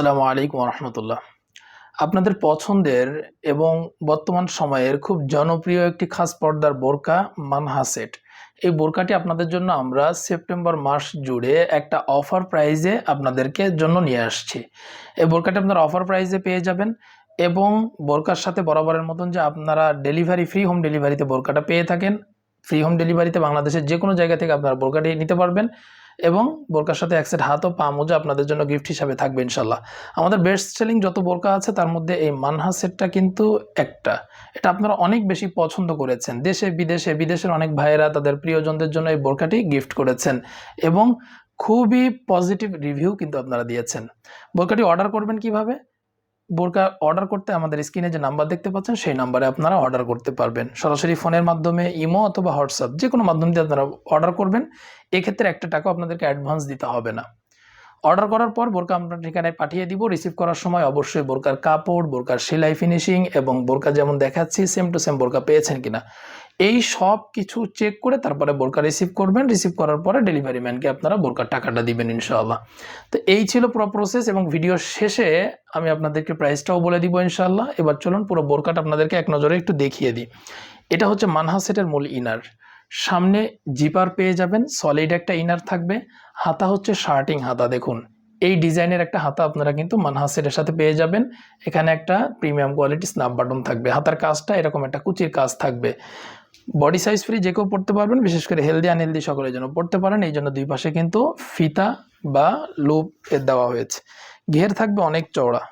আসসালামু আলাইকুম রহমতুল্লাহ আপনাদের পছন্দের এবং বর্তমান সময়ের খুব জনপ্রিয় একটি খাস পর্দার বোরকা মানহা সেট। এই বোরকাটি আপনাদের জন্য আমরা সেপ্টেম্বর মাস জুড়ে একটা অফার প্রাইজে আপনাদেরকে জন্য নিয়ে আসছি। এই বোরকাটি আপনারা অফার প্রাইজে পেয়ে যাবেন এবং বোরকার সাথে বরাবরের মতন যে আপনারা ডেলিভারি, ফ্রি হোম ডেলিভারিতে বোরকাটা পেয়ে থাকেন, ফ্রি হোম ডেলিভারিতে বাংলাদেশের যে কোনো জায়গা থেকে আপনারা বোরকাটি নিতে পারবেন। এবং বোরকার সাথে এক সেট হাত ও পা মোজা আপনাদের জন্য গিফট হিসাবে থাকবে ইনশাল্লাহ। আমাদের বেস্ট সেলিং যত বোরকা আছে, তার মধ্যে এই মানহা সেটটা কিন্তু একটা। এটা আপনারা অনেক বেশি পছন্দ করেছেন। দেশে, বিদেশে, বিদেশের অনেক ভাইয়েরা তাদের প্রিয়জনদের জন্য এই বোরকাটি গিফট করেছেন এবং খুবই পজিটিভ রিভিউ কিন্তু আপনারা দিয়েছেন। বোরকাটি অর্ডার করবেন কীভাবে? বোরকা অর্ডার করতে আমাদের স্ক্রিনে যে নাম্বার দেখতে পাচ্ছেন, সেই নাম্বারে আপনারা অর্ডার করতে পারবেন। সরাসরি ফোনের মাধ্যমে ইমো অথবা হোয়াটসঅ্যাপ, যে কোনো মাধ্যম দিয়ে আপনারা অর্ডার করবেন, এক্ষেত্রে একটা টাকা আপনাদেরকে অ্যাডভান্স দিতে হবে না। অর্ডার করার পর বোরকা আপনার ঠিকানায় পাঠিয়ে দিব। রিসিভ করার সময় অবশ্যই বোরকার কাপড়, বোরকার সেলাই ফিনিশিং এবং বোরকা যেমন দেখাচ্ছি সেম টু সেম বোরকা পেয়েছেন কিনা। এই সব কিছু চেক করে তারপরে বোরকা রিসিভ করবেন। রিসিভ করার পরে ডেলিভারি ম্যানকে আপনারা বোরকার টাকাটা দিবেন ইনশাআল্লাহ। তো এই ছিল পুরো প্রসেস এবং ভিডিও শেষে আমি আপনাদেরকে প্রাইসটাও বলে দিব ইনশাআল্লাহ। এবার চলুন পুরো বোরকাটা আপনাদেরকে এক নজরে একটু দেখিয়ে দিই। এটা হচ্ছে মানহা সেটের মূল ইনার সামনে জিপার পেয়ে যাবেন সলিড একটা ইনার থাকবে। হাতা হচ্ছে শার্টিং হাতা, দেখুন। এই ডিজাইনের একটা হাতা আপনারা কিন্তু মানহা সেটের সাথে পেয়ে যাবেন। এখানে একটা প্রিমিয়াম কোয়ালিটি স্ন্যাপ বাটন থাকবে। হাতার কাজটা এরকম একটা কুচির কাজ থাকবে। বডি সাইজ ফ্রি যে কেউ পড়তে পারবেন, বিশেষ করে হেলদি আনহেলদি সকলের জন্য পড়তে পারেন। এই জন্য দুই পাশে কিন্তু ফিতা বা লুপ এর দেওয়া হয়েছে। ঘের থাকবে অনেক চওড়া।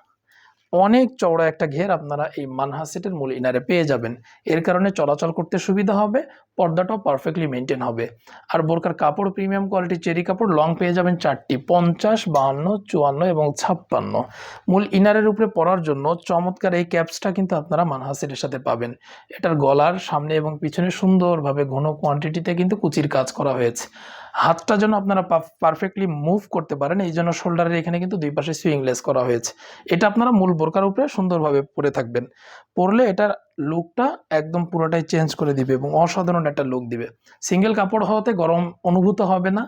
অনেক চওড়া একটা ঘের আপনারা এই মানহা সেটের মূল ইনারে পেয়ে যাবেন। এর কারণে চলাচল করতে সুবিধা হবে, পর্দাটাও পারফেক্টলি মেনটেন হবে। আর বোরকার কাপড় প্রিমিয়াম কোয়ালিটি চেরি কাপড় লং পেয়ে যাবেন চারটি, পঞ্চাশ, বাহান্ন, চুয়ান্ন এবং ছাপ্পান্ন। মূল ইনারের উপরে পরার জন্য চমৎকার এই ক্যাপসটা কিন্তু আপনারা মানহা সেটের সাথে পাবেন। এটার গলার সামনে এবং পিছনে সুন্দরভাবে ঘন কোয়ান্টিটিতে কিন্তু কুচির কাজ করা হয়েছে। হাতটা যেন আপনারা পারফেক্টলি মুভ করতে পারেন, এই জন্য শোল্ডারের এখানে কিন্তু দুই পাশে সুইংলেস করা হয়েছে। এটা আপনারা মূল বোরকার উপরে সুন্দরভাবে পরে থাকবেন। পরলে এটার লুকটা একদম পুরোটাই চেঞ্জ করে দিবে এবং অসাধারণ একটা লুক দিবে। সিঙ্গেল কাপড় হওয়াতে গরম অনুভূত হবে না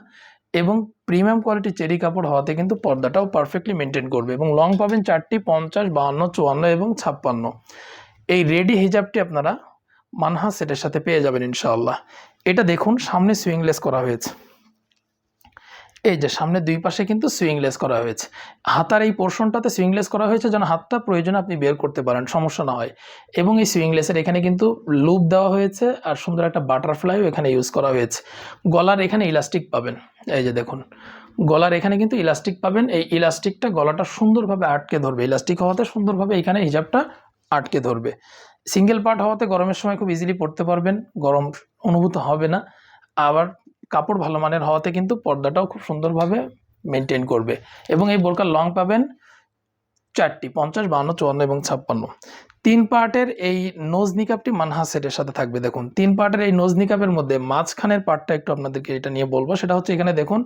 এবং প্রিমিয়াম কোয়ালিটি চেরি কাপড় হওয়াতে কিন্তু পর্দাটাও পারফেক্টলি মেনটেন করবে এবং লং পাবেন চারটি, পঞ্চাশ, বাহান্ন, চুয়ান্ন এবং ছাপ্পান্ন। এই রেডি হিজাবটি আপনারা মানহা সেটের সাথে পেয়ে যাবেন ইনশাআল্লাহ। এটা দেখুন, সামনে সুইংলেস করা হয়েছে। এই যে সামনে দুই পাশে কিন্তু সুইংলেস করা হয়েছে। হাতার এই পোর্শনটাতে সুইংলেস করা হয়েছে যেন হাতটা প্রয়োজনে আপনি বের করতে পারেন, সমস্যা না হয়। এবং এই সুইংলেসের এখানে কিন্তু লুপ দেওয়া হয়েছে আর সুন্দর একটা বাটারফ্লাইও এখানে ইউজ করা হয়েছে। গলার এখানে ইলাস্টিক পাবেন, এই যে দেখুন। গলার এখানে কিন্তু ইলাস্টিক পাবেন, এই ইলাস্টিকটা গলাটা সুন্দরভাবে আটকে ধরবে। ইলাস্টিক হওয়াতে সুন্দরভাবে এখানে হিজাবটা আটকে ধরবে। সিঙ্গেল পার্ট হওয়াতে গরমের সময় খুব ইজিলি পড়তে পারবেন, গরম অনুভূত হবে না। আবার কাপড় ভালো মানের হওয়াতে কিন্তু পর্দাটাও খুব সুন্দরভাবে মেনটেন করবে। এবং এই বোরকার লং পাবেন চারটি, পঞ্চাশ, বাহান্ন, চুয়ান্ন এবং ছাপ্পান্ন। তিন পার্টের এই নোজ নিকাপটি মানহা সেটের সাথে থাকবে। দেখুন, তিন পার্টের এই নোজ নিকাপের মধ্যে মাঝখানের পার্টটা একটু আপনাদেরকে এটা নিয়ে বলব। সেটা হচ্ছে এখানে দেখুন,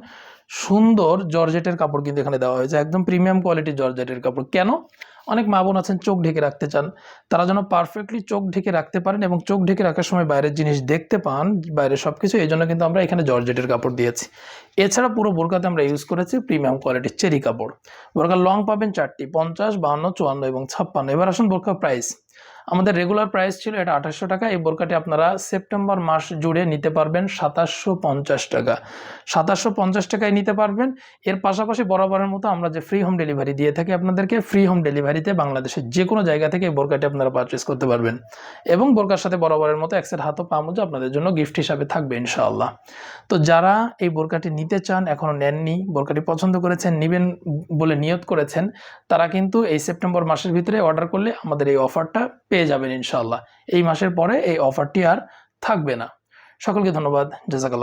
সুন্দর জর্জেটের কাপড় কিন্তু এখানে দেওয়া হয়েছে। একদম প্রিমিয়াম কোয়ালিটির জর্জেটের কাপড়। কেন? অনেক মা বোন আছেন, চোখ ঢেকে রাখতে চান। তারা যেন পারফেক্টলি চোখ ঢেকে রাখতে পারেন এবং চোখ ঢেকে রাখার সময় বাইরের জিনিস দেখতে পান, বাইরের সব কিছু এই জন্য কিন্তু আমরা এখানে জর্জেটের কাপড় দিয়েছি। এছাড়া পুরো বোরকাতে আমরা ইউজ করেছি প্রিমিয়াম কোয়ালিটির চেরি কাপড়। বোরকার লং পাবেন চারটি, পঞ্চাশ, বাহান্ন, চুয়ান্ন এবং ছাপ্পান্ন। এবার আসুন বোরকার প্রাইস আমাদের রেগুলার প্রাইস ছিল এটা আঠাশশো টাকা। এই বোরকাটি আপনারা সেপ্টেম্বর মাস জুড়ে নিতে পারবেন সাতাশশো পঞ্চাশ টাকা। সাতাশশো পঞ্চাশ টাকায় নিতে পারবেন। এর পাশাপাশি বরাবরের মতো আমরা যে ফ্রি হোম ডেলিভারি দিয়ে থাকি আপনাদেরকে ফ্রি হোম ডেলিভারিতে বাংলাদেশের যে কোনো জায়গা থেকে এই বোরকাটি আপনারা পারচেস করতে পারবেন। এবং বোরকার সাথে বরাবরের মতো একসের হাত ও পামুজা আপনাদের জন্য গিফট হিসাবে থাকবে ইনশাআল্লাহ। তো যারা এই বোরকাটি নিতে চান এখনও নেননি বোরকাটি পছন্দ করেছেন, নেবেন বলে নিয়ত করেছেন, তারা কিন্তু এই সেপ্টেম্বর মাসের ভিতরে অর্ডার করলে আমাদের এই অফারটা পেয়ে যাবেন ইনশাল্লাহ এই মাসের পরে এই অফারটি আর থাকবে না। সকলকে ধন্যবাদ। জাজাকাল্লাহ